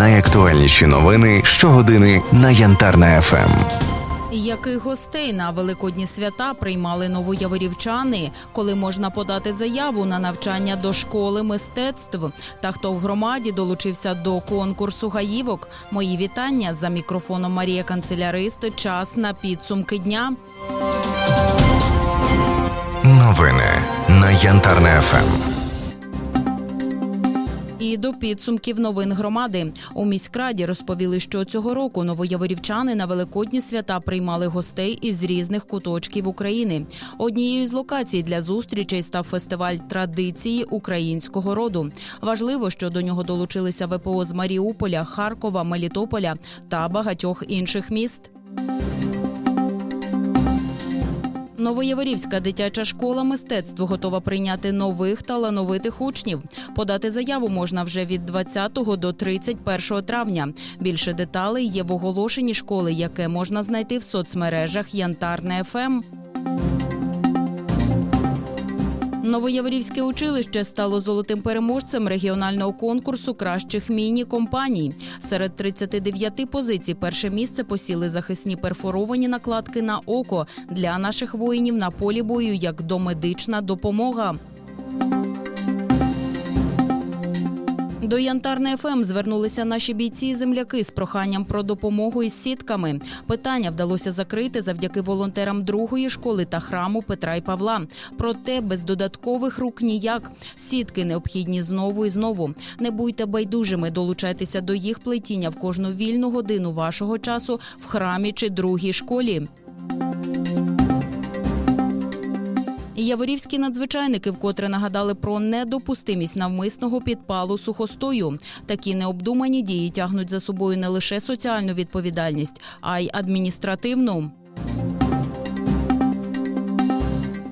найактуальніші новини щогодини на Янтарна ФМ. Яких гостей на великодні свята приймали новояворівчани, коли можна подати заяву на навчання до школи мистецтв? Та хто в громаді долучився до конкурсу гаївок? Мої вітання за мікрофоном Марія Канцелярист. Час на підсумки дня. Новини на Янтарна ФМ. І до підсумків новин громади у міськраді розповіли, що цього року новояворівчани на великодні свята приймали гостей із різних куточків України. Однією з локацій для зустрічей став фестиваль традиції українського роду. Важливо, що до нього долучилися ВПО з Маріуполя, Харкова, Мелітополя та багатьох інших міст. Новояворівська дитяча школа мистецтв готова прийняти нових талановитих учнів. Подати заяву можна вже від 20 до 31 травня. Більше деталей є в оголошенні школи, яке можна знайти в соцмережах Янтарне Ем». ФМ. Новояворівське училище стало золотим переможцем регіонального конкурсу кращих міні-компаній. Серед 39 позицій перше місце посіли захисні перфоровані накладки на око для наших воїнів на полі бою як домедична допомога. До Янтарне ФМ звернулися наші бійці і земляки з проханням про допомогу із сітками. Питання вдалося закрити завдяки волонтерам другої школи та храму Петра і Павла. Проте без додаткових рук ніяк. Сітки необхідні знову і знову. Не будьте байдужими, долучайтеся до їх плетіння в кожну вільну годину вашого часу в храмі чи другій школі. Яворівські надзвичайники вкотре нагадали про недопустимість навмисного підпалу сухостою. Такі необдумані дії тягнуть за собою не лише соціальну відповідальність, а й адміністративну.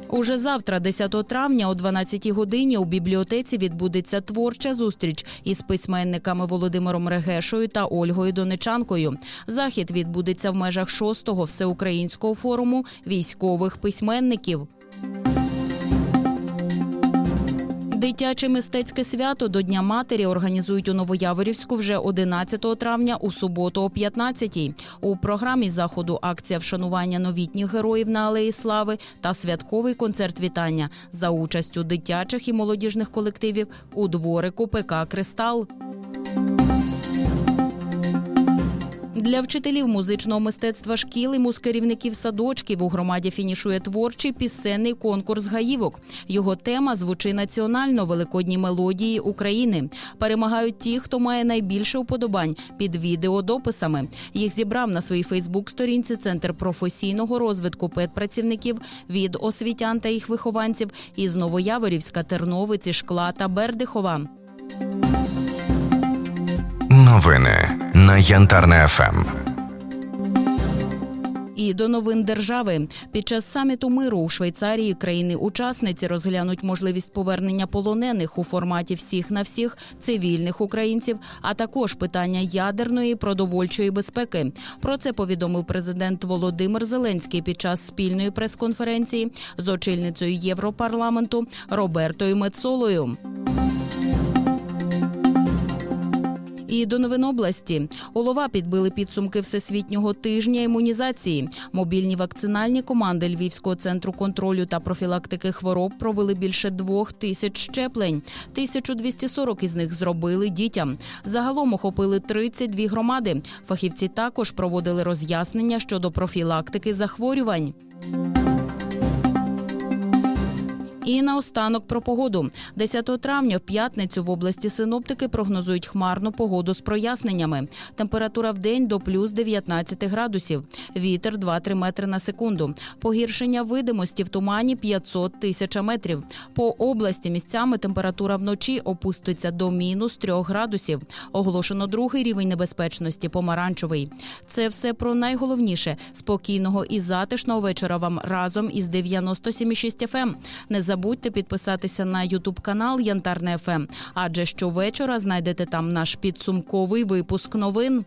Уже завтра, 10 травня, о 12 годині, у бібліотеці відбудеться творча зустріч із письменниками Володимиром Регешою та Ольгою Донечанкою. Захід відбудеться в межах 6-го всеукраїнського форуму військових письменників. Дитяче мистецьке свято до Дня матері організують у Новояворівську вже 11 травня у суботу о 15-й. У програмі заходу акція вшанування новітніх героїв на Алеї Слави та святковий концерт вітання за участю дитячих і молодіжних колективів у дворику ПК Кристал. Для вчителів музичного мистецтва шкіл і музкерівників садочків у громаді фінішує творчий пісенний конкурс гаївок. Його тема звучить національно великодні мелодії України. Перемагають ті, хто має найбільше уподобань під відеодописами. Їх зібрав на своїй Фейсбук-сторінці Центр професійного розвитку педпрацівників від освітян та їх вихованців із Новояворівська, Терновиці, Шкла та Бердихова. Новини на Янтарна ФМ. І до новин держави під час саміту миру у Швейцарії країни-учасниці розглянуть можливість повернення полонених у форматі всіх на всіх цивільних українців, а також питання ядерної продовольчої безпеки. Про це повідомив президент Володимир Зеленський під час спільної прес-конференції з очільницею Європарламенту Робертою Мецолою. І до новин області Олова підбили підсумки всесвітнього тижня імунізації. Мобільні вакцинальні команди Львівського центру контролю та профілактики хвороб провели більше двох тисяч щеплень. 1240 із них зробили дітям. Загалом охопили 32 громади. Фахівці також проводили роз'яснення щодо профілактики захворювань. І наостанок про погоду. 10 травня в п'ятницю в області синоптики прогнозують хмарну погоду з проясненнями. Температура в день до плюс 19 градусів. Вітер 2-3 метри на секунду. Погіршення видимості в тумані 500 тисяч метрів. По області місцями температура вночі опуститься до мінус 3 градусів. Оголошено другий рівень небезпечності помаранчевий. Це все про найголовніше спокійного і затишного вечора вам разом із 97,6 FM. Не забудьте підписатися на Ютуб канал Янтарне ФМ, адже щовечора знайдете там наш підсумковий випуск новин.